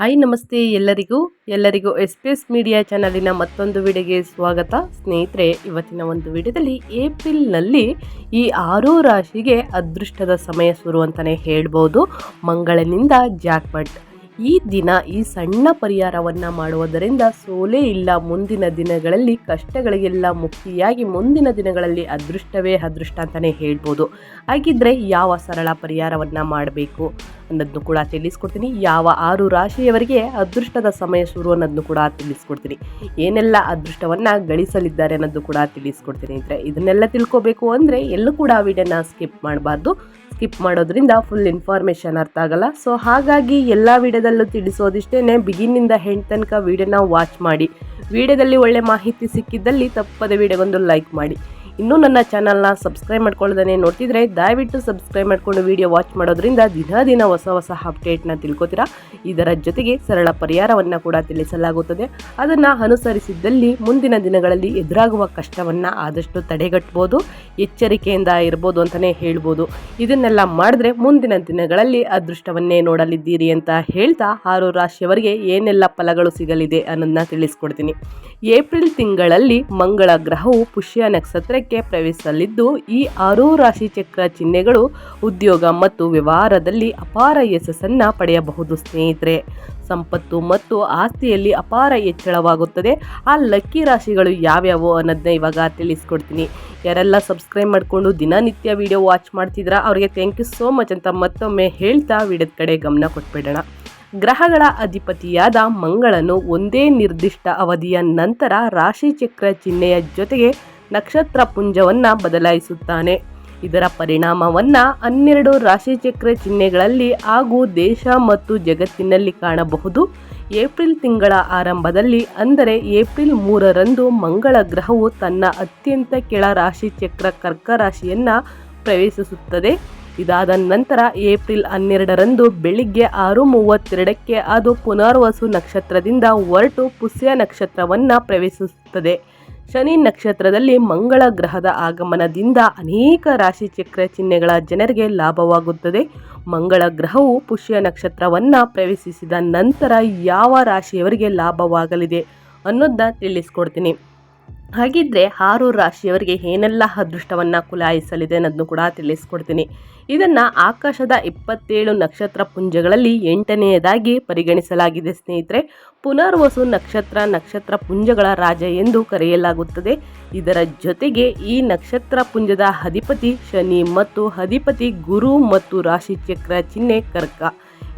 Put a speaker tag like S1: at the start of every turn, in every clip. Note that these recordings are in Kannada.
S1: ಹಾಯ್, ನಮಸ್ತೆ ಎಲ್ಲರಿಗೂ. ಎಲ್ಲರಿಗೂ ಎಸ್ ಪಿ ಎಸ್ ಮೀಡಿಯಾ ಚಾನಲಿನ ಮತ್ತೊಂದು ವಿಡಿಯೋಗೆ ಸ್ವಾಗತ. ಸ್ನೇಹಿತರೆ, ಇವತ್ತಿನ ಒಂದು ವಿಡಿಯೋದಲ್ಲಿ ಏಪ್ರಿಲ್ನಲ್ಲಿ ಈ ಆರು ರಾಶಿಗೆ ಅದೃಷ್ಟದ ಸಮಯ ಶುರು ಅಂತಲೇ ಹೇಳ್ಬೋದು. ಮಂಗಳನಿಂದ ಜಾಕ್ಪಟ್ ಈ ದಿನ ಈ ಸಣ್ಣ ಪರಿಹಾರವನ್ನು ಮಾಡುವುದರಿಂದ ಸೋಲೇ ಇಲ್ಲ. ಮುಂದಿನ ದಿನಗಳಲ್ಲಿ ಕಷ್ಟಗಳಿಗೆಲ್ಲ ಮುಕ್ತಿಯಾಗಿ ಮುಂದಿನ ದಿನಗಳಲ್ಲಿ ಅದೃಷ್ಟವೇ ಅದೃಷ್ಟ ಅಂತಲೇ ಹೇಳ್ಬೋದು. ಹಾಗಿದ್ರೆ ಯಾವ ಸರಳ ಪರಿಹಾರವನ್ನು ಮಾಡಬೇಕು ಅನ್ನೋದನ್ನು ಕೂಡ ತಿಳಿಸ್ಕೊಡ್ತೀನಿ. ಯಾವ ಆರು ರಾಶಿಯವರಿಗೆ ಅದೃಷ್ಟದ ಸಮಯ ಶುರು ಅನ್ನೋದನ್ನು ಕೂಡ ತಿಳಿಸ್ಕೊಡ್ತೀನಿ. ಏನೆಲ್ಲ ಅದೃಷ್ಟವನ್ನು ಗಳಿಸಲಿದ್ದಾರೆ ಅನ್ನೋದು ಕೂಡ ತಿಳಿಸ್ಕೊಡ್ತೀನಿ. ಅಂದರೆ ಇದನ್ನೆಲ್ಲ ತಿಳ್ಕೊಬೇಕು ಅಂದರೆ ಎಲ್ಲೂ ಕೂಡ ವಿಡಿಯೋನ ಸ್ಕಿಪ್ ಮಾಡಬಾರ್ದು. ಸ್ಕಿಪ್ ಮಾಡೋದ್ರಿಂದ ಫುಲ್ ಇನ್ಫಾರ್ಮೇಷನ್ ಅರ್ಥ ಆಗಲ್ಲ. ಸೊ ಹಾಗಾಗಿ ಎಲ್ಲ ವಿಡಿಯೋದಲ್ಲೂ ತಿಳಿಸೋದಿಷ್ಟೇ ಬಿಗಿನಿಂದ ಹೆಂಡ್ ತನಕ ವಿಡಿಯೋನ ವಾಚ್ ಮಾಡಿ. ವಿಡಿಯೋದಲ್ಲಿ ಒಳ್ಳೆ ಮಾಹಿತಿ ಸಿಕ್ಕಿದ್ದಲ್ಲಿ ತಪ್ಪದ ವಿಡಿಯೋಗೊಂದು ಲೈಕ್ ಮಾಡಿ. ಇನ್ನೂ ನನ್ನ ಚಾನಲ್ನ ಸಬ್ಸ್ಕ್ರೈಬ್ ಮಾಡ್ಕೊಳ್ಳೋದನ್ನೇ ನೋಡ್ತಿದ್ರೆ ದಯವಿಟ್ಟು ಸಬ್ಸ್ಕ್ರೈಬ್ ಮಾಡ್ಕೊಂಡು ವಿಡಿಯೋ ವಾಚ್ ಮಾಡೋದ್ರಿಂದ ದಿನ ದಿನ ಹೊಸ ಹೊಸ ಅಪ್ಡೇಟ್ನ ತಿಳ್ಕೊತೀರಾ? ಇದರ ಜೊತೆಗೆ ಸರಳ ಪರಿಹಾರವನ್ನು ಕೂಡ ತಿಳಿಸಲಾಗುತ್ತದೆ. ಅದನ್ನು ಅನುಸರಿಸಿದ್ದಲ್ಲಿ ಮುಂದಿನ ದಿನಗಳಲ್ಲಿ ಎದುರಾಗುವ ಕಷ್ಟವನ್ನು ಆದಷ್ಟು ತಡೆಗಟ್ಬೋದು, ಎಚ್ಚರಿಕೆಯಿಂದ ಇರ್ಬೋದು ಅಂತಲೇ ಹೇಳ್ಬೋದು. ಇದನ್ನೆಲ್ಲ ಮಾಡಿದ್ರೆ ಮುಂದಿನ ದಿನಗಳಲ್ಲಿ ಅದೃಷ್ಟವನ್ನೇ ನೋಡಲಿದ್ದೀರಿ ಅಂತ ಹೇಳ್ತಾ ಆರು ರಾಶಿಯವರಿಗೆ ಏನೆಲ್ಲ ಫಲಗಳು ಸಿಗಲಿದೆ ಅನ್ನೋದನ್ನ ತಿಳಿಸ್ಕೊಡ್ತೀನಿ. ಏಪ್ರಿಲ್ ತಿಂಗಳಲ್ಲಿ ಮಂಗಳ ಗ್ರಹವು ಪುಷ್ಯ ನಕ್ಷತ್ರಕ್ಕೆ ಪ್ರವೇಶಿಸಲಿದ್ದು, ಈ ಆರು ರಾಶಿ ಚಕ್ರ ಚಿಹ್ನೆಗಳು ಉದ್ಯೋಗ ಮತ್ತು ವ್ಯವಹಾರದಲ್ಲಿ ಅಪಾರ ಯಶಸ್ಸನ್ನು ಪಡೆಯಬಹುದು ಸ್ನೇಹಿತರೆ. ಸಂಪತ್ತು ಮತ್ತು ಆಸ್ತಿಯಲ್ಲಿ ಅಪಾರ ಹೆಚ್ಚಳವಾಗುತ್ತದೆ. ಆ ಲಕ್ಕಿ ರಾಶಿಗಳು ಯಾವ್ಯಾವು ಅನ್ನೋದನ್ನ ಇವಾಗ ತಿಳಿಸ್ಕೊಡ್ತೀನಿ. ಯಾರೆಲ್ಲ ಸಬ್ಸ್ಕ್ರೈಬ್ ಮಾಡಿಕೊಂಡು ದಿನನಿತ್ಯ ವಿಡಿಯೋ ವಾಚ್ ಮಾಡ್ತಿದ್ರ ಅವರಿಗೆ ಥ್ಯಾಂಕ್ ಯು ಸೋ ಮಚ್ ಅಂತ ಮತ್ತೊಮ್ಮೆ ಹೇಳ್ತಾ ವಿಡಿಯೋದ ಕಡೆ ಗಮನ ಕೊಟ್ಬಿಡೋಣ. ಗ್ರಹಗಳ ಅಧಿಪತಿಯಾದ ಮಂಗಳನು ಒಂದೇ ನಿರ್ದಿಷ್ಟ ಅವಧಿಯ ನಂತರ ರಾಶಿಚಕ್ರ ಚಿಹ್ನೆಯ ಜೊತೆಗೆ ನಕ್ಷತ್ರ ಪುಂಜವನ್ನು ಬದಲಾಯಿಸುತ್ತಾನೆ. ಇದರ ಪರಿಣಾಮವನ್ನು ಹನ್ನೆರಡು ರಾಶಿಚಕ್ರ ಚಿಹ್ನೆಗಳಲ್ಲಿ ಹಾಗೂ ದೇಶ ಮತ್ತು ಜಗತ್ತಿನಲ್ಲಿ ಕಾಣಬಹುದು. ಏಪ್ರಿಲ್ ತಿಂಗಳ ಆರಂಭದಲ್ಲಿ, ಅಂದರೆ ಏಪ್ರಿಲ್ ಮೂರರಂದು ಮಂಗಳ ಗ್ರಹವು ತನ್ನ ಅತ್ಯಂತ ಕೆಳ ರಾಶಿಚಕ್ರ ಕರ್ಕ ರಾಶಿಯನ್ನು ಪ್ರವೇಶಿಸುತ್ತದೆ. ಇದಾದ ನಂತರ ಏಪ್ರಿಲ್ ಹನ್ನೆರಡರಂದು ಬೆಳಿಗ್ಗೆ ಆರು ಮೂವತ್ತೆರಡಕ್ಕೆ ಅದು ಪುನರ್ವಸು ನಕ್ಷತ್ರದಿಂದ ಹೊರಟು ಪುಷ್ಯ ನಕ್ಷತ್ರವನ್ನು ಪ್ರವೇಶಿಸುತ್ತದೆ. ಶನಿ ನಕ್ಷತ್ರದಲ್ಲಿ ಮಂಗಳ ಗ್ರಹದ ಆಗಮನದಿಂದ ಅನೇಕ ರಾಶಿ ಚಕ್ರ ಚಿಹ್ನೆಗಳ ಜನರಿಗೆ ಲಾಭವಾಗುತ್ತದೆ. ಮಂಗಳ ಗ್ರಹವು ಪುಷ್ಯ ನಕ್ಷತ್ರವನ್ನು ಪ್ರವೇಶಿಸಿದ ನಂತರ ಯಾವ ರಾಶಿಯವರಿಗೆ ಲಾಭವಾಗಲಿದೆ ಅನ್ನೋದನ್ನ ತಿಳಿಸ್ಕೊಡ್ತೀನಿ. ಹಾಗಿದ್ರೆ ಆರು ರಾಶಿಯವರಿಗೆ ಏನೆಲ್ಲ ಅದೃಷ್ಟವನ್ನು ಕುಲಾಯಿಸಲಿದೆ ಅನ್ನೋದನ್ನು ಕೂಡ ತಿಳಿಸ್ಕೊಡ್ತೀನಿ. ಇದನ್ನು ಆಕಾಶದ ಇಪ್ಪತ್ತೇಳು ನಕ್ಷತ್ರ ಪುಂಜಗಳಲ್ಲಿ ಎಂಟನೆಯದಾಗಿ ಪರಿಗಣಿಸಲಾಗಿದೆ ಸ್ನೇಹಿತರೆ. ಪುನರ್ವಸು ನಕ್ಷತ್ರ ನಕ್ಷತ್ರ ಪುಂಜಗಳ ರಾಜ ಎಂದು ಕರೆಯಲಾಗುತ್ತದೆ. ಇದರ ಜೊತೆಗೆ ಈ ನಕ್ಷತ್ರ ಪುಂಜದ ಅಧಿಪತಿ ಶನಿ ಮತ್ತು ಅಧಿಪತಿ ಗುರು ಮತ್ತು ರಾಶಿ ಚಕ್ರ ಚಿಹ್ನೆ ಕರ್ಕ.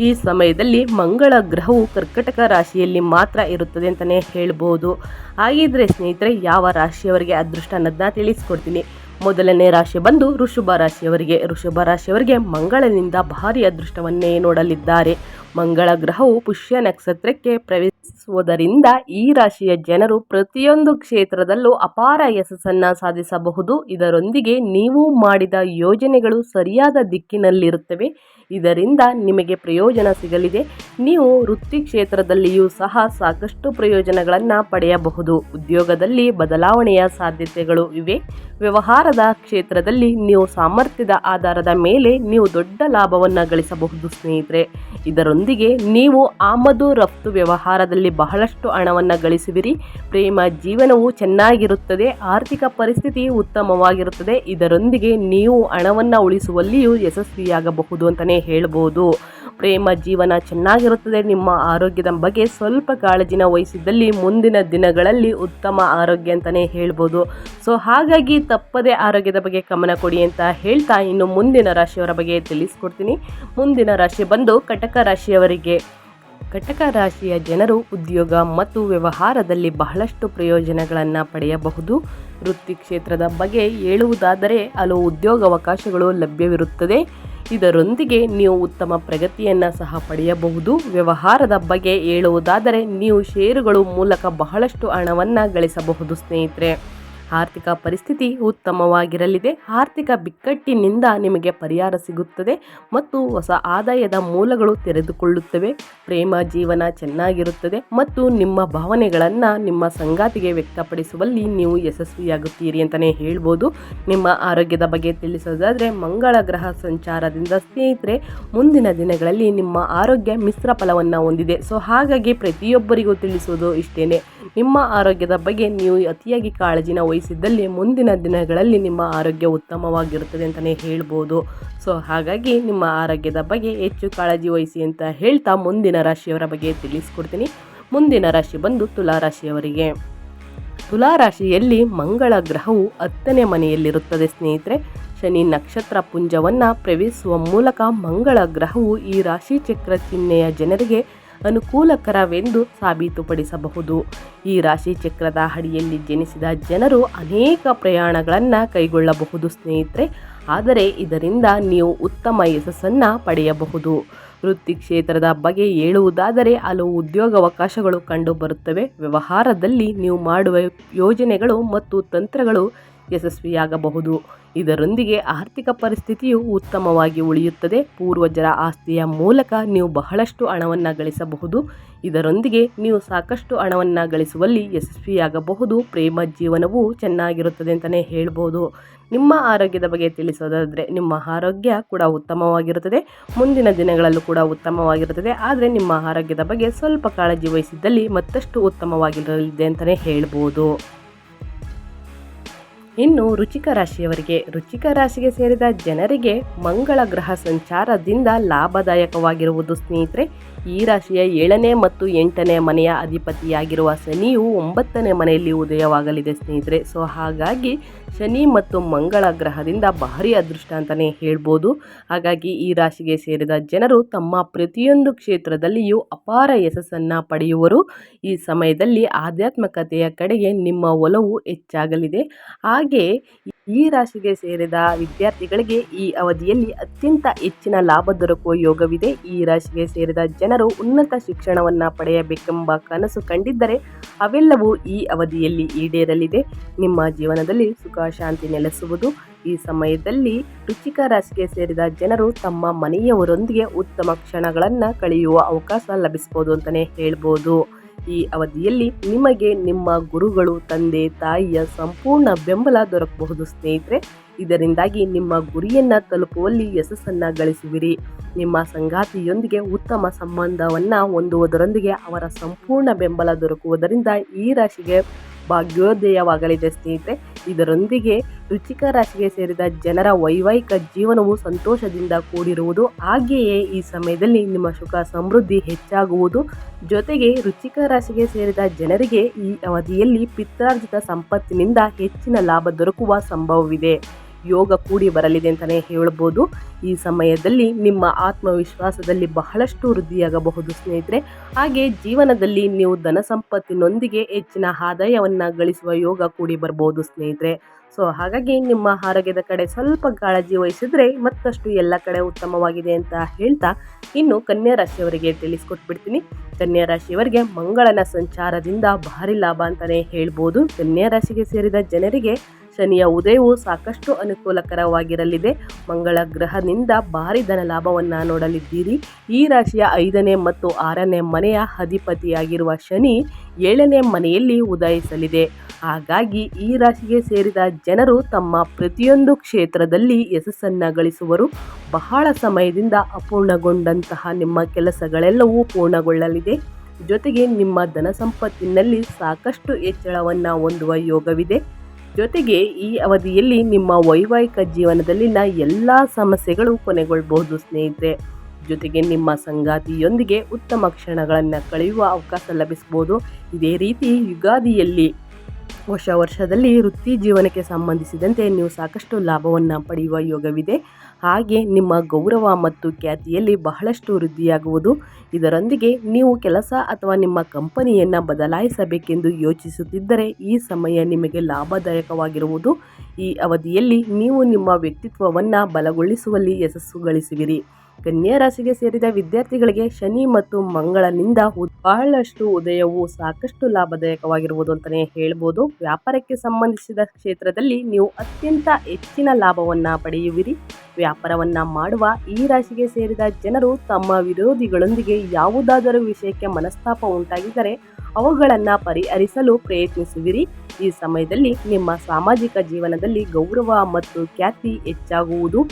S1: ಈ ಸಮಯದಲ್ಲಿ ಮಂಗಳ ಗ್ರಹವು ಕರ್ಕಟಕ ರಾಶಿಯಲ್ಲಿ ಮಾತ್ರ ಇರುತ್ತದೆ ಅಂತಲೇ ಹೇಳ್ಬೋದು. ಹಾಗಿದ್ರೆ ಸ್ನೇಹಿತರೆ, ಯಾವ ರಾಶಿಯವರಿಗೆ ಅದೃಷ್ಟ ಅನ್ನೋದನ್ನ ತಿಳಿಸ್ಕೊಡ್ತೀನಿ. ಮೊದಲನೇ ರಾಶಿ ಬಂದು ಋಷಭ ರಾಶಿಯವರಿಗೆ. ಋಷಭ ರಾಶಿಯವರಿಗೆ ಮಂಗಳನಿಂದ ಭಾರಿ ಅದೃಷ್ಟವನ್ನೇ ನೋಡಲಿದ್ದಾರೆ. ಮಂಗಳ ಗ್ರಹವು ಪುಷ್ಯ ನಕ್ಷತ್ರಕ್ಕೆ ಪ್ರವೇಶಿಸುವುದರಿಂದ ಈ ರಾಶಿಯ ಜನರು ಪ್ರತಿಯೊಂದು ಕ್ಷೇತ್ರದಲ್ಲೂ ಅಪಾರ ಯಶಸ್ಸನ್ನು ಸಾಧಿಸಬಹುದು. ಇದರೊಂದಿಗೆ ನೀವು ಮಾಡಿದ ಯೋಜನೆಗಳು ಸರಿಯಾದ ದಿಕ್ಕಿನಲ್ಲಿರುತ್ತವೆ. ಇದರಿಂದ ನಿಮಗೆ ಪ್ರಯೋಜನ ಸಿಗಲಿದೆ. ನೀವು ವೃತ್ತಿ ಕ್ಷೇತ್ರದಲ್ಲಿಯೂ ಸಹ ಸಾಕಷ್ಟು ಪ್ರಯೋಜನಗಳನ್ನು ಪಡೆಯಬಹುದು. ಉದ್ಯೋಗದಲ್ಲಿ ಬದಲಾವಣೆಯ ಸಾಧ್ಯತೆಗಳು ಇವೆ. ವ್ಯವಹಾರದ ಕ್ಷೇತ್ರದಲ್ಲಿ ನೀವು ಸಾಮರ್ಥ್ಯದ ಆಧಾರದ ಮೇಲೆ ನೀವು ದೊಡ್ಡ ಲಾಭವನ್ನು ಗಳಿಸಬಹುದು ಸ್ನೇಹಿತರೆ. ಇದರೊಂದಿಗೆ ನೀವು ಆಮದು ರಫ್ತು ವ್ಯವಹಾರದಲ್ಲಿ ಬಹಳಷ್ಟು ಹಣವನ್ನು ಗಳಿಸುವಿರಿ. ಪ್ರೇಮ ಜೀವನವು ಚೆನ್ನಾಗಿರುತ್ತದೆ, ಆರ್ಥಿಕ ಪರಿಸ್ಥಿತಿ ಉತ್ತಮವಾಗಿರುತ್ತದೆ. ಇದರೊಂದಿಗೆ ನೀವು ಹಣವನ್ನು ಉಳಿಸುವಲ್ಲಿಯೂ ಯಶಸ್ವಿಯಾಗಬಹುದು ಅಂತಲೇ ಹೇಳ್ಬೋದು. ಪ್ರೇಮ ಜೀವನ ಚೆನ್ನಾಗಿರುತ್ತದೆ. ನಿಮ್ಮ ಆರೋಗ್ಯದ ಬಗ್ಗೆ ಸ್ವಲ್ಪ ಕಾಳಜಿನ ವಹಿಸಿದ್ದಲ್ಲಿ ಮುಂದಿನ ದಿನಗಳಲ್ಲಿ ಉತ್ತಮ ಆರೋಗ್ಯ ಅಂತಲೇ ಹೇಳ್ಬೋದು. ಸೊ ಹಾಗಾಗಿ ತಪ್ಪದೇ ಆರೋಗ್ಯದ ಬಗ್ಗೆ ಗಮನ ಕೊಡಿ ಅಂತ ಹೇಳ್ತಾ ಇನ್ನು ಮುಂದಿನ ರಾಶಿಯವರ ಬಗ್ಗೆ ತಿಳಿಸ್ಕೊಡ್ತೀನಿ. ಮುಂದಿನ ರಾಶಿ ಬಂದು ಕಟಕ ರಾಶಿಯವರಿಗೆ. ಕಟಕ ರಾಶಿಯ ಜನರು ಉದ್ಯೋಗ ಮತ್ತು ವ್ಯವಹಾರದಲ್ಲಿ ಬಹಳಷ್ಟು ಪ್ರಯೋಜನಗಳನ್ನು ಪಡೆಯಬಹುದು. ವೃತ್ತಿ ಕ್ಷೇತ್ರದ ಬಗ್ಗೆ ಹೇಳುವುದಾದರೆ ಹಲವು ಉದ್ಯೋಗಾವಕಾಶಗಳು ಲಭ್ಯವಿರುತ್ತದೆ. ಇದರೊಂದಿಗೆ ನೀವು ಉತ್ತಮ ಪ್ರಗತಿಯನ್ನು ಸಹ ಪಡೆಯಬಹುದು. ವ್ಯವಹಾರದ ಬಗ್ಗೆ ಹೇಳುವುದಾದರೆ, ನೀವು ಷೇರುಗಳು ಮೂಲಕ ಬಹಳಷ್ಟು ಹಣವನ್ನು ಗಳಿಸಬಹುದು ಸ್ನೇಹಿತರೆ. ಆರ್ಥಿಕ ಪರಿಸ್ಥಿತಿ ಉತ್ತಮವಾಗಿರಲಿದೆ. ಆರ್ಥಿಕ ಬಿಕ್ಕಟ್ಟಿನಿಂದ ನಿಮಗೆ ಪರಿಹಾರ ಸಿಗುತ್ತದೆ ಮತ್ತು ಹೊಸ ಆದಾಯದ ಮೂಲಗಳು ತೆರೆದುಕೊಳ್ಳುತ್ತವೆ. ಪ್ರೇಮ ಜೀವನ ಚೆನ್ನಾಗಿರುತ್ತದೆ ಮತ್ತು ನಿಮ್ಮ ಭಾವನೆಗಳನ್ನು ನಿಮ್ಮ ಸಂಗಾತಿಗೆ ವ್ಯಕ್ತಪಡಿಸುವಲ್ಲಿ ನೀವು ಯಶಸ್ವಿಯಾಗುತ್ತೀರಿ ಅಂತಲೇ ಹೇಳ್ಬೋದು. ನಿಮ್ಮ ಆರೋಗ್ಯದ ಬಗ್ಗೆ ತಿಳಿಸೋದಾದರೆ ಮಂಗಳ ಗ್ರಹ ಸಂಚಾರದಿಂದ ಸ್ನೇಹಿತರೆ, ಮುಂದಿನ ದಿನಗಳಲ್ಲಿ ನಿಮ್ಮ ಆರೋಗ್ಯ ಮಿಶ್ರ ಫಲವನ್ನು ಹೊಂದಿದೆ. ಸೊ ಹಾಗಾಗಿ ಪ್ರತಿಯೊಬ್ಬರಿಗೂ ತಿಳಿಸೋದು ಇಷ್ಟೇನೆ. ನಿಮ್ಮ ಆರೋಗ್ಯದ ಬಗ್ಗೆ ನೀವು ಅತಿಯಾಗಿ ಕಾಳಜಿನ ವಹಿಸಿದ್ದಲ್ಲಿ ಮುಂದಿನ ದಿನಗಳಲ್ಲಿ ನಿಮ್ಮ ಆರೋಗ್ಯ ಉತ್ತಮವಾಗಿರುತ್ತದೆ ಅಂತಲೇ ಹೇಳ್ಬೋದು. ಸೊ, ಹಾಗಾಗಿ ನಿಮ್ಮ ಆರೋಗ್ಯದ ಬಗ್ಗೆ ಹೆಚ್ಚು ಕಾಳಜಿ ವಹಿಸಿ ಅಂತ ಹೇಳ್ತಾ ಮುಂದಿನ ರಾಶಿಯವರ ಬಗ್ಗೆ ತಿಳಿಸ್ಕೊಡ್ತೀನಿ. ಮುಂದಿನ ರಾಶಿ ಬಂದು ತುಲಾ ರಾಶಿಯವರಿಗೆ. ತುಲಾ ರಾಶಿಯಲ್ಲಿ ಮಂಗಳ ಗ್ರಹವು ಹತ್ತನೇ ಮನೆಯಲ್ಲಿರುತ್ತದೆ ಸ್ನೇಹಿತರೆ. ಶನಿ ನಕ್ಷತ್ರ ಪುಂಜವನ್ನು ಪ್ರವೇಶಿಸುವ ಮೂಲಕ ಮಂಗಳ ಗ್ರಹವು ಈ ರಾಶಿ ಚಕ್ರ ಚಿಹ್ನೆಯ ಜನರಿಗೆ ಅನುಕೂಲಕರವೆಂದು ಸಾಬೀತುಪಡಿಸಬಹುದು. ಈ ರಾಶಿ ಚಕ್ರದ ಅಡಿಯಲ್ಲಿ ಜನಿಸಿದ ಜನರು ಅನೇಕ ಪ್ರಯಾಣಗಳನ್ನು ಕೈಗೊಳ್ಳಬಹುದು ಸ್ನೇಹಿತರೆ. ಆದರೆ ಇದರಿಂದ ನೀವು ಉತ್ತಮ ಯಶಸ್ಸನ್ನು ಪಡೆಯಬಹುದು. ವೃತ್ತಿ ಕ್ಷೇತ್ರದ ಬಗ್ಗೆ ಹೇಳುವುದಾದರೆ ಹಲವು ಉದ್ಯೋಗಾವಕಾಶಗಳು ಕಂಡುಬರುತ್ತವೆ. ವ್ಯವಹಾರದಲ್ಲಿ ನೀವು ಮಾಡುವ ಯೋಜನೆಗಳು ಮತ್ತು ತಂತ್ರಗಳು ಯಶಸ್ವಿಯಾಗಬಹುದು. ಇದರೊಂದಿಗೆ ಆರ್ಥಿಕ ಪರಿಸ್ಥಿತಿಯು ಉತ್ತಮವಾಗಿ ಉಳಿಯುತ್ತದೆ. ಪೂರ್ವಜರ ಆಸ್ತಿಯ ಮೂಲಕ ನೀವು ಬಹಳಷ್ಟು ಹಣವನ್ನು ಗಳಿಸಬಹುದು. ಇದರೊಂದಿಗೆ ನೀವು ಸಾಕಷ್ಟು ಹಣವನ್ನು ಗಳಿಸುವಲ್ಲಿ ಯಶಸ್ವಿಯಾಗಬಹುದು. ಪ್ರೇಮ ಜೀವನವು ಚೆನ್ನಾಗಿರುತ್ತದೆ ಅಂತಲೇ ಹೇಳ್ಬೋದು. ನಿಮ್ಮ ಆರೋಗ್ಯದ ಬಗ್ಗೆ ತಿಳಿಸೋದಾದರೆ ನಿಮ್ಮ ಆರೋಗ್ಯ ಕೂಡ ಉತ್ತಮವಾಗಿರುತ್ತದೆ. ಮುಂದಿನ ದಿನಗಳಲ್ಲೂ ಕೂಡ ಉತ್ತಮವಾಗಿರುತ್ತದೆ. ಆದರೆ ನಿಮ್ಮ ಆರೋಗ್ಯದ ಬಗ್ಗೆ ಸ್ವಲ್ಪ ಕಾಳಜಿ ವಹಿಸಿದ್ದಲ್ಲಿ ಮತ್ತಷ್ಟು ಉತ್ತಮವಾಗಿರಲಿದೆ ಅಂತಲೇ ಹೇಳ್ಬೋದು. ಇನ್ನು ರುಚಿಕ ರಾಶಿಯವರಿಗೆ ರುಚಿಕ ರಾಶಿಗೆ ಸೇರಿದ ಜನರಿಗೆ ಮಂಗಳ ಗ್ರಹ ಸಂಚಾರದಿಂದ ಲಾಭದಾಯಕವಾಗಿರುವುದು ಸ್ನೇಹಿತರೆ. ಈ ರಾಶಿಯ ಏಳನೇ ಮತ್ತು ಎಂಟನೇ ಮನೆಯ ಅಧಿಪತಿಯಾಗಿರುವ ಶನಿಯು ಒಂಬತ್ತನೇ ಮನೆಯಲ್ಲಿ ಉದಯವಾಗಲಿದೆ ಸ್ನೇಹಿತರೆ. ಸೊ ಹಾಗಾಗಿ ಶನಿ ಮತ್ತು ಮಂಗಳ ಗ್ರಹದಿಂದ ಭಾರಿ ಅದೃಷ್ಟ ಅಂತಲೇ ಹೇಳ್ಬೋದು. ಹಾಗಾಗಿ ಈ ರಾಶಿಗೆ ಸೇರಿದ ಜನರು ತಮ್ಮ ಪ್ರತಿಯೊಂದು ಕ್ಷೇತ್ರದಲ್ಲಿಯೂ ಅಪಾರ ಯಶಸ್ಸನ್ನು ಪಡೆಯುವರು. ಈ ಸಮಯದಲ್ಲಿ ಆಧ್ಯಾತ್ಮಕತೆಯ ಕಡೆಗೆ ನಿಮ್ಮ ಒಲವು ಹೆಚ್ಚಾಗಲಿದೆ. ಹಾಗೆ ಈ ರಾಶಿಗೆ ಸೇರಿದ ವಿದ್ಯಾರ್ಥಿಗಳಿಗೆ ಈ ಅವಧಿಯಲ್ಲಿ ಅತ್ಯಂತ ಹೆಚ್ಚಿನ ಲಾಭ ದೊರಕುವ ಯೋಗವಿದೆ. ಈ ರಾಶಿಗೆ ಸೇರಿದ ಜನರು ಉನ್ನತ ಶಿಕ್ಷಣವನ್ನು ಪಡೆಯಬೇಕೆಂಬ ಕನಸು ಕಂಡಿದ್ದರೆ ಅವೆಲ್ಲವೂ ಈ ಅವಧಿಯಲ್ಲಿ ಈಡೇರಲಿದೆ. ನಿಮ್ಮ ಜೀವನದಲ್ಲಿ ಸುಖ ಶಾಂತಿ ನೆಲೆಸುವುದು ಈ ಸಮಯದಲ್ಲಿ ರುಚಿಕ ರಾಶಿಗೆ ಸೇರಿದ ಜನರು ತಮ್ಮ ಮನೆಯವರೊಂದಿಗೆ ಉತ್ತಮ ಕ್ಷಣಗಳನ್ನು ಕಳೆಯುವ ಅವಕಾಶ ಲಭಿಸಬಹುದು ಅಂತಲೇ ಹೇಳ್ಬೋದು. ಈ ಅವಧಿಯಲ್ಲಿ ನಿಮಗೆ ನಿಮ್ಮ ಗುರುಗಳು, ತಂದೆ, ತಾಯಿಯ ಸಂಪೂರ್ಣ ಬೆಂಬಲ ದೊರಕಬಹುದು ಸ್ನೇಹಿತರೆ. ಇದರಿಂದಾಗಿ ನಿಮ್ಮ ಗುರಿಯನ್ನು ತಲುಪುವಲ್ಲಿ ಯಶಸ್ಸನ್ನು ಗಳಿಸುವಿರಿ. ನಿಮ್ಮ ಸಂಗಾತಿಯೊಂದಿಗೆ ಉತ್ತಮ ಸಂಬಂಧವನ್ನು ಹೊಂದುವುದರೊಂದಿಗೆ ಅವರ ಸಂಪೂರ್ಣ ಬೆಂಬಲ ದೊರಕುವುದರಿಂದ ಈ ರಾಶಿಗೆ ಭಾಗ್ಯೋದಯವಾಗಲಿದೆ ಸ್ನೇಹಿತರೆ. ಇದರೊಂದಿಗೆ ರುಚಿಕ ರಾಶಿಗೆ ಸೇರಿದ ಜನರ ವೈವಾಹಿಕ ಜೀವನವು ಸಂತೋಷದಿಂದ ಕೂಡಿರುವುದು, ಹಾಗೆಯೇ ಈ ಸಮಯದಲ್ಲಿ ನಿಮ್ಮ ಸುಖ ಸಮೃದ್ಧಿ ಹೆಚ್ಚಾಗುವುದು. ಜೊತೆಗೆ ರುಚಿಕ ರಾಶಿಗೆ ಸೇರಿದ ಜನರಿಗೆ ಈ ಅವಧಿಯಲ್ಲಿ ಪಿತ್ರಾರ್ಜಿತ ಸಂಪತ್ತಿನಿಂದ ಹೆಚ್ಚಿನ ಲಾಭ ದೊರಕುವ ಸಂಭವವಿದೆ. ಯೋಗ ಕೂಡಿ ಬರಲಿದೆ ಅಂತಲೇ ಹೇಳ್ಬೋದು. ಈ ಸಮಯದಲ್ಲಿ ನಿಮ್ಮ ಆತ್ಮವಿಶ್ವಾಸದಲ್ಲಿ ಬಹಳಷ್ಟು ವೃದ್ಧಿಯಾಗಬಹುದು ಸ್ನೇಹಿತರೆ. ಹಾಗೆ ಜೀವನದಲ್ಲಿ ನೀವು ಧನ ಸಂಪತ್ತಿನೊಂದಿಗೆ ಹೆಚ್ಚಿನ ಆದಾಯವನ್ನು ಗಳಿಸುವ ಯೋಗ ಕೂಡಿ ಬರ್ಬೋದು ಸ್ನೇಹಿತರೆ. ಸೊ ಹಾಗಾಗಿ ನಿಮ್ಮ ಆರೋಗ್ಯದ ಕಡೆ ಸ್ವಲ್ಪ ಕಾಳಜಿ ವಹಿಸಿದರೆ ಮತ್ತಷ್ಟು ಎಲ್ಲ ಕಡೆ ಉತ್ತಮವಾಗಿದೆ ಅಂತ ಹೇಳ್ತಾ ಇನ್ನು ಕನ್ಯಾ ರಾಶಿಯವರಿಗೆ ತಿಳಿಸ್ಕೊಟ್ಬಿಡ್ತೀನಿ. ಕನ್ಯಾ ರಾಶಿಯವರಿಗೆ ಮಂಗಳನ ಸಂಚಾರದಿಂದ ಭಾರಿ ಲಾಭ ಅಂತಲೇ ಹೇಳ್ಬೋದು. ಕನ್ಯಾ ರಾಶಿಗೆ ಸೇರಿದ ಜನರಿಗೆ ಶನಿಯ ಉದಯವು ಸಾಕಷ್ಟು ಅನುಕೂಲಕರವಾಗಿರಲಿದೆ. ಮಂಗಳ ಗ್ರಹದಿಂದ ಭಾರಿ ಧನ ಲಾಭವನ್ನು ನೋಡಲಿದ್ದೀರಿ. ಈ ರಾಶಿಯ ಐದನೇ ಮತ್ತು ಆರನೇ ಮನೆಯ ಅಧಿಪತಿಯಾಗಿರುವ ಶನಿ ಏಳನೇ ಮನೆಯಲ್ಲಿ ಉದಯಿಸಲಿದೆ. ಹಾಗಾಗಿ ಈ ರಾಶಿಗೆ ಸೇರಿದ ಜನರು ತಮ್ಮ ಪ್ರತಿಯೊಂದು ಕ್ಷೇತ್ರದಲ್ಲಿ ಯಶಸ್ಸನ್ನು ಗಳಿಸುವರು. ಬಹಳ ಸಮಯದಿಂದ ಅಪೂರ್ಣಗೊಂಡಂತಹ ನಿಮ್ಮ ಕೆಲಸಗಳೆಲ್ಲವೂ ಪೂರ್ಣಗೊಳ್ಳಲಿದೆ. ಜೊತೆಗೆ ನಿಮ್ಮ ಧನ ಸಂಪತ್ತಿನಲ್ಲಿ ಸಾಕಷ್ಟು ಹೆಚ್ಚಳವನ್ನು ಹೊಂದುವ ಯೋಗವಿದೆ. ಜೊತೆಗೆ ಈ ಅವಧಿಯಲ್ಲಿ ನಿಮ್ಮ ವೈವಾಹಿಕ ಜೀವನದಲ್ಲಿನ ಎಲ್ಲ ಸಮಸ್ಯೆಗಳು ಕೊನೆಗೊಳ್ಳಬಹುದು ಸ್ನೇಹಿತರೆ. ಜೊತೆಗೆ ನಿಮ್ಮ ಸಂಗಾತಿಯೊಂದಿಗೆ ಉತ್ತಮ ಕ್ಷಣಗಳನ್ನು ಕಳೆಯುವ ಅವಕಾಶ ಲಭಿಸಬಹುದು. ಇದೇ ರೀತಿ ಯುಗಾದಿಯಲ್ಲಿ ಹೊಸ ವರ್ಷದಲ್ಲಿ ವೃತ್ತಿ ಜೀವನಕ್ಕೆ ಸಂಬಂಧಿಸಿದಂತೆ ನೀವು ಸಾಕಷ್ಟು ಲಾಭವನ್ನು ಪಡೆಯುವ ಯೋಗವಿದೆ. ಹಾಗೆ ನಿಮ್ಮ ಗೌರವ ಮತ್ತು ಖ್ಯಾತಿಯಲ್ಲಿ ಬಹಳಷ್ಟು ವೃದ್ಧಿಯಾಗುವುದು. ಇದರೊಂದಿಗೆ ನೀವು ಕೆಲಸ ಅಥವಾ ನಿಮ್ಮ ಕಂಪನಿಯನ್ನು ಬದಲಾಯಿಸಬೇಕೆಂದು ಯೋಚಿಸುತ್ತಿದ್ದರೆ ಈ ಸಮಯ ನಿಮಗೆ ಲಾಭದಾಯಕವಾಗಿರುವುದು. ಈ ಅವಧಿಯಲ್ಲಿ ನೀವು ನಿಮ್ಮ ವ್ಯಕ್ತಿತ್ವವನ್ನು ಬಲಗೊಳಿಸುವಲ್ಲಿ ಯಶಸ್ಸು ಗಳಿಸುವಿರಿ. ಕನ್ಯಾ ರಾಶಿಗೆ ಸೇರಿದ ವಿದ್ಯಾರ್ಥಿಗಳಿಗೆ ಶನಿ ಮತ್ತು ಮಂಗಳನಿಂದ ಬಹಳಷ್ಟು ಉದಯವು ಸಾಕಷ್ಟು ಲಾಭದಾಯಕವಾಗಿರುವುದು ಅಂತಲೇ ಹೇಳ್ಬೋದು. ವ್ಯಾಪಾರಕ್ಕೆ ಸಂಬಂಧಿಸಿದ ಕ್ಷೇತ್ರದಲ್ಲಿ ನೀವು ಅತ್ಯಂತ ಹೆಚ್ಚಿನ ಲಾಭವನ್ನ ಪಡೆಯುವಿರಿ. ವ್ಯಾಪಾರವನ್ನ ಮಾಡುವ ಈ ರಾಶಿಗೆ ಸೇರಿದ ಜನರು ತಮ್ಮ ವಿರೋಧಿಗಳೊಂದಿಗೆ ಯಾವುದಾದರೂ ವಿಷಯಕ್ಕೆ ಮನಸ್ತಾಪ ಉಂಟಾಗಿದ್ದರೆ ಅವುಗಳನ್ನು ಪರಿಹರಿಸಲು ಪ್ರಯತ್ನಿಸುವಿರಿ. ಈ ಸಮಯದಲ್ಲಿ ನಿಮ್ಮ ಸಾಮಾಜಿಕ ಜೀವನದಲ್ಲಿ ಗೌರವ ಮತ್ತು ಖ್ಯಾತಿ ಹೆಚ್ಚಾಗುವುದು.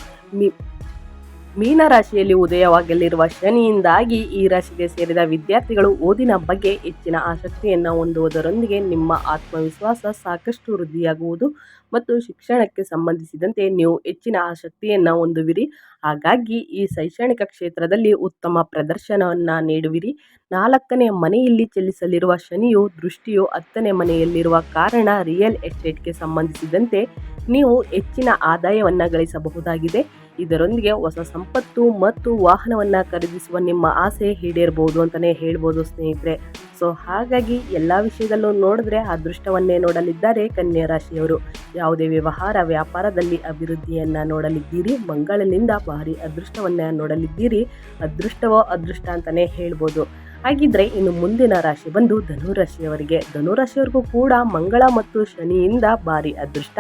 S1: ಮೀನರಾಶಿಯಲ್ಲಿ ಉದಯವಾಗಲಿರುವ ಶನಿಯಿಂದಾಗಿ ಈ ರಾಶಿಗೆ ಸೇರಿದ ವಿದ್ಯಾರ್ಥಿಗಳು ಓದಿನ ಬಗ್ಗೆ ಹೆಚ್ಚಿನ ಆಸಕ್ತಿಯನ್ನು ಹೊಂದುವುದರೊಂದಿಗೆ ನಿಮ್ಮ ಆತ್ಮವಿಶ್ವಾಸ ಸಾಕಷ್ಟು ವೃದ್ಧಿಯಾಗುವುದು ಮತ್ತು ಶಿಕ್ಷಣಕ್ಕೆ ಸಂಬಂಧಿಸಿದಂತೆ ನೀವು ಹೆಚ್ಚಿನ ಆಸಕ್ತಿಯನ್ನು ಹೊಂದುವಿರಿ. ಹಾಗಾಗಿ ಈ ಶೈಕ್ಷಣಿಕ ಕ್ಷೇತ್ರದಲ್ಲಿ ಉತ್ತಮ ಪ್ರದರ್ಶನವನ್ನು ನೀಡುವಿರಿ. ನಾಲ್ಕನೇ ಮನೆಯಲ್ಲಿ ಚಲಿಸಲಿರುವ ಶನಿಯು ದೃಷ್ಟಿಯು ಹತ್ತನೇ ಮನೆಯಲ್ಲಿರುವ ಕಾರಣ ರಿಯಲ್ ಎಸ್ಟೇಟ್ಗೆ ಸಂಬಂಧಿಸಿದಂತೆ ನೀವು ಹೆಚ್ಚಿನ ಆದಾಯವನ್ನು ಗಳಿಸಬಹುದಾಗಿದೆ. ಇದರೊಂದಿಗೆ ಹೊಸ ಸಂಪತ್ತು ಮತ್ತು ವಾಹನವನ್ನು ಖರೀದಿಸುವ ನಿಮ್ಮ ಆಸೆ ಈಡೇರ್ಬೋದು ಅಂತಲೇ ಹೇಳ್ಬೋದು ಸ್ನೇಹಿತರೆ. ಸೊ, ಹಾಗಾಗಿ ಎಲ್ಲ ವಿಷಯದಲ್ಲೂ ನೋಡಿದ್ರೆ ಅದೃಷ್ಟವನ್ನೇ ನೋಡಲಿದ್ದಾರೆ ಕನ್ಯಾ ರಾಶಿಯವರು. ಯಾವುದೇ ವ್ಯವಹಾರ, ವ್ಯಾಪಾರದಲ್ಲಿ ಅಭಿವೃದ್ಧಿಯನ್ನು ನೋಡಲಿದ್ದೀರಿ, ಮಂಗಳನಿಂದ ಭಾರಿ ಅದೃಷ್ಟವನ್ನೇ ನೋಡಲಿದ್ದೀರಿ, ಅದೃಷ್ಟವೋ ಅದೃಷ್ಟ ಅಂತಲೇ ಹೇಳ್ಬೋದು. ಹಾಗಿದ್ರೆ ಇನ್ನು ಮುಂದಿನ ರಾಶಿ ಬಂದು ಧನುರಾಶಿಯವರಿಗೆ. ಧನುರಾಶಿಯವರಿಗೂ ಕೂಡ ಮಂಗಳ ಮತ್ತು ಶನಿಯಿಂದ ಭಾರಿ ಅದೃಷ್ಟ.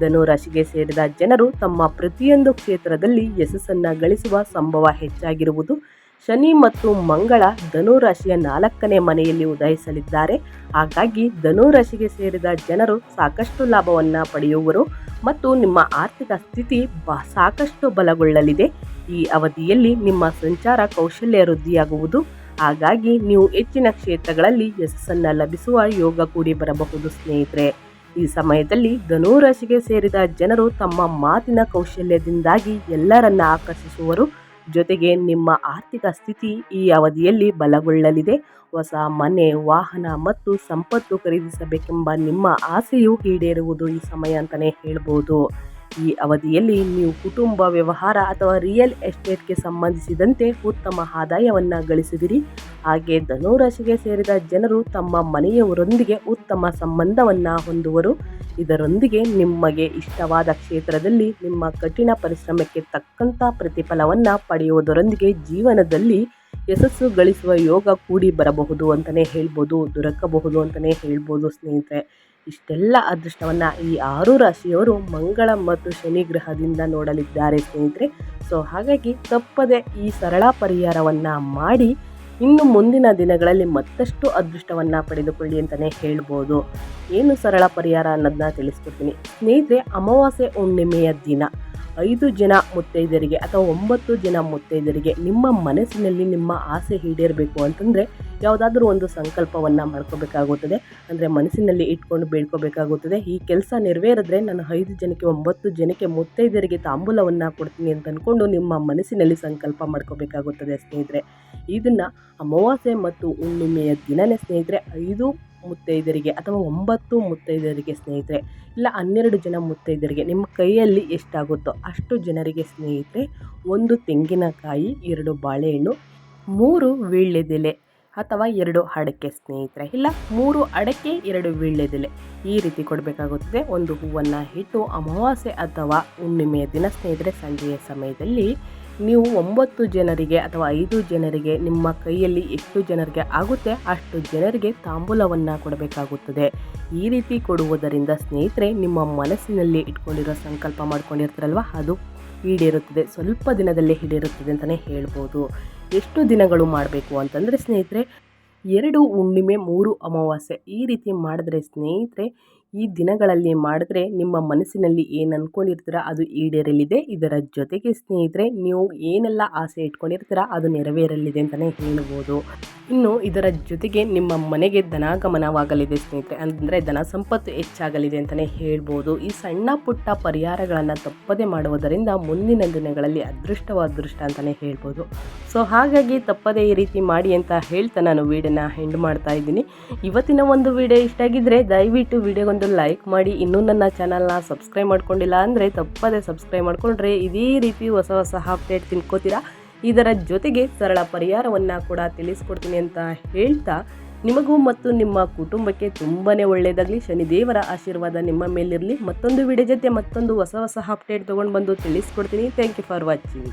S1: ಧನುರಾಶಿಗೆ ಸೇರಿದ ಜನರು ತಮ್ಮ ಪ್ರತಿಯೊಂದು ಕ್ಷೇತ್ರದಲ್ಲಿ ಯಶಸ್ಸನ್ನು ಗಳಿಸುವ ಸಂಭವ ಹೆಚ್ಚಾಗಿರುವುದು ಶನಿ ಮತ್ತು ಮಂಗಳ ಧನುರಾಶಿಯ ನಾಲ್ಕನೇ ಮನೆಯಲ್ಲಿ ಉದಯಿಸಲಿದ್ದಾರೆ. ಹಾಗಾಗಿ ಧನುರಾಶಿಗೆ ಸೇರಿದ ಜನರು ಸಾಕಷ್ಟು ಲಾಭವನ್ನು ಪಡೆಯುವರು ಮತ್ತು ನಿಮ್ಮ ಆರ್ಥಿಕ ಸ್ಥಿತಿ ಸಾಕಷ್ಟು ಬಲಗೊಳ್ಳಲಿದೆ. ಈ ಅವಧಿಯಲ್ಲಿ ನಿಮ್ಮ ಸಂಚಾರ ಕೌಶಲ್ಯ ವೃದ್ಧಿಯಾಗುವುದು. ಹಾಗಾಗಿ ನೀವು ಹೆಚ್ಚಿನ ಕ್ಷೇತ್ರಗಳಲ್ಲಿ ಯಶಸ್ಸನ್ನು ಲಭಿಸುವ ಯೋಗ ಕೂಡಿ ಬರಬಹುದು ಸ್ನೇಹಿತರೆ. ಈ ಸಮಯದಲ್ಲಿ ಧನುರಾಶಿಗೆ ಸೇರಿದ ಜನರು ತಮ್ಮ ಮಾತಿನ ಕೌಶಲ್ಯದಿಂದಾಗಿ ಎಲ್ಲರನ್ನ ಆಕರ್ಷಿಸುವರು. ಜೊತೆಗೆ ನಿಮ್ಮ ಆರ್ಥಿಕ ಸ್ಥಿತಿ ಈ ಅವಧಿಯಲ್ಲಿ ಬಲಗೊಳ್ಳಲಿದೆ. ಹೊಸ ಮನೆ, ವಾಹನ ಮತ್ತು ಸಂಪತ್ತು ಖರೀದಿಸಬೇಕೆಂಬ ನಿಮ್ಮ ಆಸೆಯು ಈಡೇರುವುದು ಈ ಸಮಯ ಅಂತಲೇ ಹೇಳ್ಬೋದು. ಈ ಅವಧಿಯಲ್ಲಿ ನೀವು ಕುಟುಂಬ, ವ್ಯವಹಾರ ಅಥವಾ ರಿಯಲ್ ಎಸ್ಟೇಟ್ಗೆ ಸಂಬಂಧಿಸಿದಂತೆ ಉತ್ತಮ ಆದಾಯವನ್ನು ಗಳಿಸಿದಿರಿ. ಹಾಗೆ ಧನುರಾಶಿಗೆ ಸೇರಿದ ಜನರು ತಮ್ಮ ಮನೆಯವರೊಂದಿಗೆ ಉತ್ತಮ ಸಂಬಂಧವನ್ನು ಹೊಂದುವರು. ಇದರೊಂದಿಗೆ ನಿಮಗೆ ಇಷ್ಟವಾದ ಕ್ಷೇತ್ರದಲ್ಲಿ ನಿಮ್ಮ ಕಠಿಣ ಪರಿಶ್ರಮಕ್ಕೆ ತಕ್ಕಂಥ ಪ್ರತಿಫಲವನ್ನು ಪಡೆಯುವುದರೊಂದಿಗೆ ಜೀವನದಲ್ಲಿ ಯಶಸ್ಸು ಗಳಿಸುವ ಯೋಗ ಕೂಡಿ ಬರಬಹುದು ಅಂತಲೇ ಹೇಳ್ಬೋದು, ದೊರಕಬಹುದು ಅಂತಲೇ ಹೇಳ್ಬೋದು ಸ್ನೇಹಿತರೆ. ಇಷ್ಟೆಲ್ಲ ಅದೃಷ್ಟವನ್ನು ಈ ಆರು ರಾಶಿಯವರು ಮಂಗಳ ಮತ್ತು ಶನಿ ಗ್ರಹದಿಂದ ನೋಡಲಿದ್ದಾರೆ ಸ್ನೇಹಿತರೆ. ಸೊ ಹಾಗಾಗಿ ತಪ್ಪದೆ ಈ ಸರಳ ಪರಿಹಾರವನ್ನು ಮಾಡಿ ಇನ್ನು ಮುಂದಿನ ದಿನಗಳಲ್ಲಿ ಮತ್ತಷ್ಟು ಅದೃಷ್ಟವನ್ನು ಪಡೆದುಕೊಳ್ಳಿ ಅಂತಲೇ ಹೇಳ್ಬೋದು. ಏನು ಸರಳ ಪರಿಹಾರ ಅನ್ನೋದನ್ನ ತಿಳಿಸ್ಕೊಡ್ತೀನಿ. ಸ್ನೇಹಿತರೆ, ಅಮಾವಾಸ್ಯೆ ಹುಣ್ಣಿಮೆಯ ದಿನ. ಐದು ಜನ ಮುತ್ತೈದರಿಗೆ ಅಥವಾ ಒಂಬತ್ತು ಜನ ಮುತ್ತೈದರಿಗೆ ನಿಮ್ಮ ಮನಸ್ಸಿನಲ್ಲಿ ನಿಮ್ಮ ಆಸೆ ಈಡೇರಬೇಕು ಅಂತಂದರೆ ಯಾವುದಾದ್ರೂ ಒಂದು ಸಂಕಲ್ಪವನ್ನು ಮಾಡ್ಕೋಬೇಕಾಗುತ್ತದೆ. ಅಂದರೆ ಮನಸ್ಸಿನಲ್ಲಿ ಇಟ್ಕೊಂಡು ಬೇಡ್ಕೋಬೇಕಾಗುತ್ತದೆ ಈ ಕೆಲಸ ನೆರವೇರಿದ್ರೆ ನಾನು ಐದು ಜನಕ್ಕೆ ಒಂಬತ್ತು ಜನಕ್ಕೆ ಮುತ್ತೈದರಿಗೆ ತಾಂಬೂಲವನ್ನು ಕೊಡ್ತೀನಿ ಅಂತ ಅಂದ್ಕೊಂಡು ನಿಮ್ಮ ಮನಸ್ಸಿನಲ್ಲಿ ಸಂಕಲ್ಪ ಮಾಡ್ಕೋಬೇಕಾಗುತ್ತದೆ ಸ್ನೇಹಿತರೆ. ಇದನ್ನು ಅಮಾವಾಸ್ಯೆ ಮತ್ತು ಹುಣ್ಣಿಮೆಯ ದಿನನೇ ಸ್ನೇಹಿತರೆ, ಐದು ಮುತ್ತೈದರಿಗೆ ಅಥವಾ ಒಂಬತ್ತು ಮುತ್ತೈದರಿಗೆ ಸ್ನೇಹಿತರೆ, ಇಲ್ಲ ಹನ್ನೆರಡು ಜನ ಮುತ್ತೈದರಿಗೆ ನಿಮ್ಮ ಕೈಯಲ್ಲಿ ಎಷ್ಟಾಗುತ್ತೋ ಅಷ್ಟು ಜನರಿಗೆ ಸ್ನೇಹಿತರೆ, ಒಂದು ತೆಂಗಿನಕಾಯಿ, ಎರಡು ಬಾಳೆಹಣ್ಣು, ಮೂರು ವೀಳ್ಯದೆಲೆ ಅಥವಾ ಎರಡು ಅಡಕೆ ಸ್ನೇಹಿತರೆ, ಇಲ್ಲ ಮೂರು ಅಡಕೆ, ಎರಡು ವೀಳ್ಯದೆಲೆ ಈ ರೀತಿ ಕೊಡಬೇಕಾಗುತ್ತದೆ. ಒಂದು ಹೂವನ್ನು ಇಟ್ಟು ಅಮಾವಾಸ್ಯೆ ಅಥವಾ ಹುಣ್ಣಿಮೆಯ ದಿನ ಸ್ನೇಹಿತರೆ, ಸಂಜೆಯ ಸಮಯದಲ್ಲಿ ನೀವು ಒಂಬತ್ತು ಜನರಿಗೆ ಅಥವಾ ಐದು ಜನರಿಗೆ ನಿಮ್ಮ ಕೈಯಲ್ಲಿ ಎಷ್ಟು ಜನರಿಗೆ ಆಗುತ್ತೆ, ಅಷ್ಟು ಜನರಿಗೆ ತಾಂಬೂಲವನ್ನು ಕೊಡಬೇಕಾಗುತ್ತದೆ. ಈ ರೀತಿ ಕೊಡುವುದರಿಂದ ಸ್ನೇಹಿತರೆ, ನಿಮ್ಮ ಮನಸ್ಸಿನಲ್ಲಿ ಇಟ್ಕೊಂಡಿರೋ ಸಂಕಲ್ಪ ಮಾಡ್ಕೊಂಡಿರ್ತಾರಲ್ವ? ಅದು ಈಡೇರುತ್ತದೆ. ಸ್ವಲ್ಪ ದಿನದಲ್ಲೇ ಈಡೇರುತ್ತದೆ ಅಂತಲೇ ಹೇಳ್ಬೋದು. ಎಷ್ಟು ದಿನಗಳು ಮಾಡಬೇಕು ಅಂತಂದರೆ ಸ್ನೇಹಿತರೆ, ಎರಡು ಹುಣ್ಣಿಮೆ ಮೂರು ಅಮಾವಾಸ್ಯೆ ಈ ರೀತಿ ಮಾಡಿದ್ರೆ ಸ್ನೇಹಿತರೆ ಈ ದಿನಗಳಲ್ಲಿ ಮಾಡಿದ್ರೆ ನಿಮ್ಮ ಮನಸ್ಸಿನಲ್ಲಿ ಏನು ಅಂದ್ಕೊಂಡಿರ್ತೀರ ಅದು ಈಡೇರಲಿದೆ. ಇದರ ಜೊತೆಗೆ ಸ್ನೇಹಿತರೆ, ನೀವು ಏನೆಲ್ಲ ಆಸೆ ಇಟ್ಕೊಂಡಿರ್ತೀರ ಅದು ನೆರವೇರಲಿದೆ ಅಂತಲೇ ಹೇಳ್ಬೋದು. ಇನ್ನು ಇದರ ಜೊತೆಗೆ ನಿಮ್ಮ ಮನೆಗೆ ಧನಾಗಮನವಾಗಲಿದೆ ಸ್ನೇಹಿತರೆ, ಅಂದರೆ ಧನ ಸಂಪತ್ತು ಹೆಚ್ಚಾಗಲಿದೆ ಅಂತಲೇ ಹೇಳ್ಬೋದು. ಈ ಸಣ್ಣ ಪುಟ್ಟ ಪರಿಹಾರಗಳನ್ನು ತಪ್ಪದೆ ಮಾಡುವುದರಿಂದ ಮುಂದಿನ ದಿನಗಳಲ್ಲಿ ಅದೃಷ್ಟವ ಅದೃಷ್ಟ ಅಂತಲೇ ಹೇಳ್ಬೋದು. ಸೊ ಹಾಗಾಗಿ ತಪ್ಪದೇ ಈ ರೀತಿ ಮಾಡಿ ಅಂತ ಹೇಳ್ತಾ ನಾನು ವೀಡಿಯೋನ ಹೆಂಡ್ ಮಾಡ್ತಾ ಇದ್ದೀನಿ. ಇವತ್ತಿನ ಒಂದು ವಿಡಿಯೋ ಇಷ್ಟ ಆಗಿದ್ದರೆ ದಯವಿಟ್ಟು ವಿಡಿಯೋಗೊಂದು ಲೈಕ್ ಮಾಡಿ, ಇನ್ನೂ ನನ್ನ ಚಾನಲ್ನ ಸಬ್ಸ್ಕ್ರೈಬ್ ಮಾಡ್ಕೊಂಡಿಲ್ಲ ಅಂದರೆ ತಪ್ಪದೇ ಸಬ್ಸ್ಕ್ರೈಬ್ ಮಾಡಿಕೊಂಡ್ರೆ ಇದೇ ರೀತಿ ಹೊಸ ಹೊಸ ಅಪ್ಡೇಟ್ ತಿನ್ಕೋತೀರಾ? ಇದರ ಜೊತೆಗೆ ಸರಳ ಪರಿಹಾರವನ್ನು ಕೂಡ ತಿಳಿಸ್ಕೊಡ್ತೀನಿ ಅಂತ ಹೇಳ್ತಾ, ನಿಮಗೂ ಮತ್ತು ನಿಮ್ಮ ಕುಟುಂಬಕ್ಕೆ ತುಂಬಾ ಒಳ್ಳೆಯದಾಗಲಿ ಶನಿದೇವರ ಆಶೀರ್ವಾದ ನಿಮ್ಮ ಮೇಲಿರಲಿ. ಮತ್ತೊಂದು ವಿಡಿಯೋ ಜೊತೆ ಮತ್ತೊಂದು ಹೊಸ ಹೊಸ ಅಪ್ಡೇಟ್ ತೊಗೊಂಡು ಬಂದು ತಿಳಿಸ್ಕೊಡ್ತೀನಿ. Thank you for watching